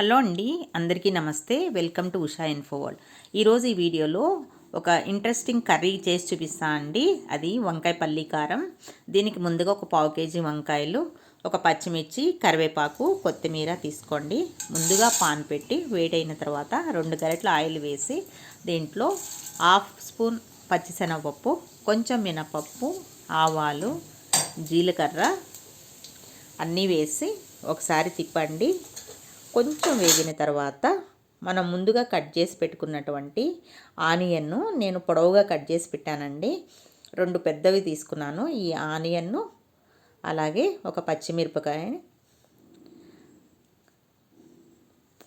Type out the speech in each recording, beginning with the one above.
Hello అండి అందరికీ నమస్తే. Welcome to Usha info world ఈరోజు ఈ వీడియోలో ఒక ఇంట్రెస్టింగ్ కర్రీ చేసి చూపిస్తా అండి. అది వంకాయ పల్లి కారం. దీనికి ముందుగా ఒక పావు కేజీ వంకాయలు ఒక పచ్చిమిర్చి కరివేపాకు కొత్తిమీర తీసుకోండి. ముందుగా పాన్ పెట్టి వేడైన తర్వాత రెండు గరెట్ల ఆయిల్ వేసి దీంట్లో హాఫ్ స్పూన్ పచ్చిశనగపప్పు కొంచెం మినపప్పు ఆవాలు జీలకర్ర అన్నీ వేసి ఒకసారి తిప్పండి. కొంచెం వేగిన తర్వాత మనం ముందుగా కట్ చేసి పెట్టుకున్నటువంటి ఆనియన్ను నేను పొడవుగా కట్ చేసి పెట్టానండి. రెండు పెద్దవి తీసుకున్నాను. ఈ ఆనియన్ను అలాగే ఒక పచ్చిమిరపకాయ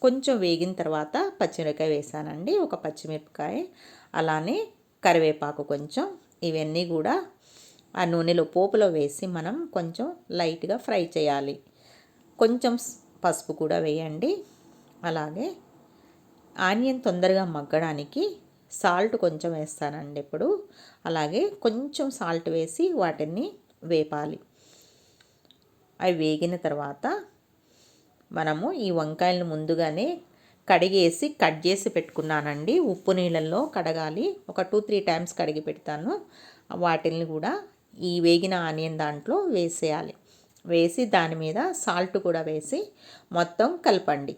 కొంచెం వేగిన తర్వాత పచ్చిమిరపకాయ వేసానండి. ఒక పచ్చిమిరపకాయ అలానే కరివేపాకు కొంచెం. ఇవన్నీ కూడా ఆ నూనెలో పోపులో వేసి మనం కొంచెం లైట్గా ఫ్రై చేయాలి. కొంచెం పసుపు కూడా వేయండి. అలాగే ఆనియన్ తొందరగా మగ్గడానికి సాల్ట్ కొంచెం వేస్తానండి ఇప్పుడు. అలాగే కొంచెం సాల్ట్ వేసి వాటిని వేపాలి. అవి వేగిన తర్వాత మనము ఈ వంకాయలను ముందుగానే కడిగేసి కట్ చేసి పెట్టుకున్నానండి. ఉప్పు నీళ్ళల్లో కడగాలి. ఒక టూ త్రీ టైమ్స్ కడిగి పెడతాను. వాటిని కూడా ఈ వేగిన ఆనియన్ దాంట్లో వేసేయాలి. వేసి దాని మీద సాల్ట్ కూడా వేసి మొత్తం కలపండి.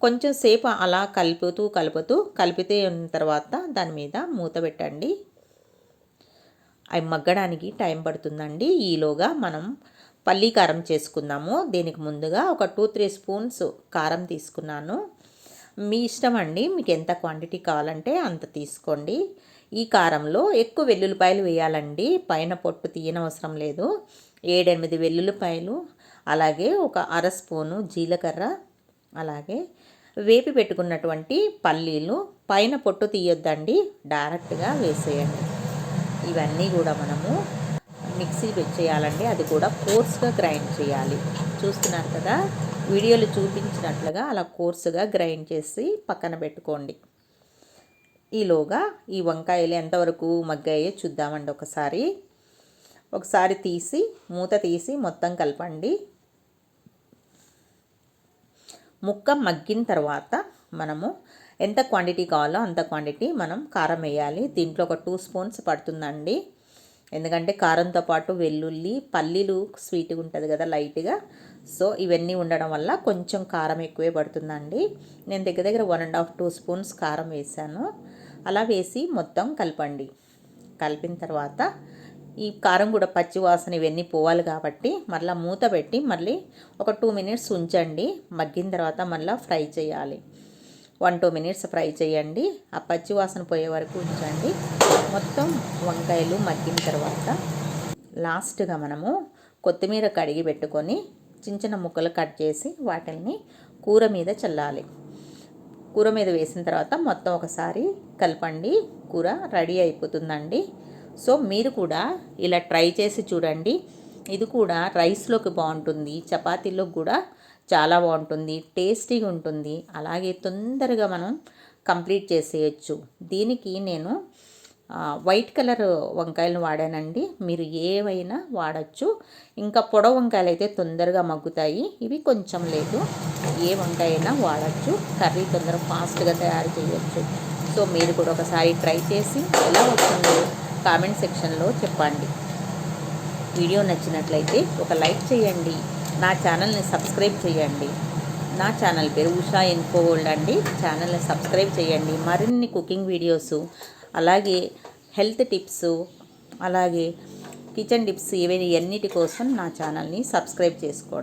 కొంచెం సేపు అలా కలుపుతూ కలుపుతూ కలిపితే ఉన్న తర్వాత దాని మీద మూత పెట్టండి. అవి మగ్గడానికి టైం పడుతుందండి. ఈలోగా మనం పల్లీ కారం చేసుకుందాము. దీనికి ముందుగా ఒక టూ త్రీ స్పూన్స్ కారం తీసుకున్నాను. మీ ఇష్టం అండి. మీకు ఎంత క్వాంటిటీ కావాలంటే అంత తీసుకోండి. ఈ కారంలో ఎక్కువ వెల్లుల్లిపాయలు వేయాలండి. పైన పొట్టు తీయనవసరం లేదు. ఏడెనిమిది వెల్లుల్లిపాయలు అలాగే ఒక అర స్పూను జీలకర్ర అలాగే వేపి పెట్టుకున్నటువంటి పల్లీలు. పైన పొట్టు తీయొద్దండి డైరెక్ట్గా వేసేయండి. ఇవన్నీ కూడా మనము మిక్సీ చేయాలండి అది కూడా కోర్స్గా గ్రైండ్ చేయాలి. చూస్తున్నారు కదా వీడియోలు చూపించినట్లుగా అలా కోర్సుగా గ్రైండ్ చేసి పక్కన పెట్టుకోండి. ఈలోగా ఈ వంకాయలు ఎంతవరకు మగ్గాయో చూద్దామండి ఒకసారి. ఒకసారి తీసి మూత తీసి మొత్తం కలపండి. ముక్క మగ్గిన తర్వాత మనము ఎంత క్వాంటిటీ కావాలో అంత క్వాంటిటీ మనం కారం వేయాలి. దీంట్లో ఒక టూ స్పూన్స్ పడుతుందండి. ఎందుకంటే కారంతో పాటు వెల్లుల్లి పల్లీలు స్వీట్గా ఉంటుంది కదా లైట్గా సో ఇవన్నీ ఉండడం వల్ల కొంచెం కారం ఎక్కువే పడుతుందండి. నేను దగ్గర దగ్గర one and half two spoons కారం వేసాను అలా వేసి మొత్తం కలపండి. కలిపిన తర్వాత ఈ కారం కూడా పచ్చి వాసన ఇవన్నీ పోవాలి కాబట్టి మళ్ళీ మూత పెట్టి మళ్ళీ ఒక టూ మినిట్స్ ఉంచండి. మగ్గిన తర్వాత మళ్ళీ ఫ్రై చేయాలి. వన్ టూ మినిట్స్ ఫ్రై చేయండి. ఆ పచ్చి వాసన పోయే వరకు ఉంచండి. మొత్తం వంకాయలు మగ్గిన తర్వాత లాస్ట్గా మనము కొత్తిమీర కడిగి పెట్టుకొని చిన్న చిన్న ముక్కలు కట్ చేసి వాటిని కూర మీద చల్లాలి. కూర మీద వేసిన తర్వాత మొత్తం ఒకసారి కలపండి. కూర రెడీ అయిపోతుందండి. సో మీరు కూడా ఇలా ట్రై చేసి చూడండి. ఇది కూడా రైస్లోకి బాగుంటుంది. చపాతీలోకి కూడా చాలా బాగుంటుంది. టేస్టీగా ఉంటుంది. అలాగే తొందరగా మనం కంప్లీట్ చేసేయచ్చు. దీనికి నేను వైట్ కలర్ వంకాయలను వాడానండి. మీరు ఏవైనా వాడచ్చు. ఇంకా పొడ వంకాయలు అయితే తొందరగా మగ్గుతాయి. ఇవి కొంచెం లేదు. ఏ వంకాయ అయినా వాడచ్చు. కర్రీ తొందరగా ఫాస్ట్గా తయారు చేయవచ్చు సో మీరు కూడా ఒకసారి ట్రై చేసి ఎలా వస్తుందో కామెంట్ సెక్షన్లో చెప్పండి. వీడియో నచ్చినట్లయితే ఒక లైక్ చేయండి. నా ఛానల్ని సబ్స్క్రైబ్ చేయండి. నా ఛానల్ పేరు ఉషా ఇన్ఫో వరల్డ్ అండి. ఛానల్ని సబ్స్క్రైబ్ చేయండి. మరిన్ని కుకింగ్ వీడియోస్ అలాగే హెల్త్ టిప్స్ అలాగే కిచెన్ టిప్స్ ఇవన్నీ అన్నిటి కోసం నా ఛానల్ని సబ్స్క్రైబ్ చేసుకోండి.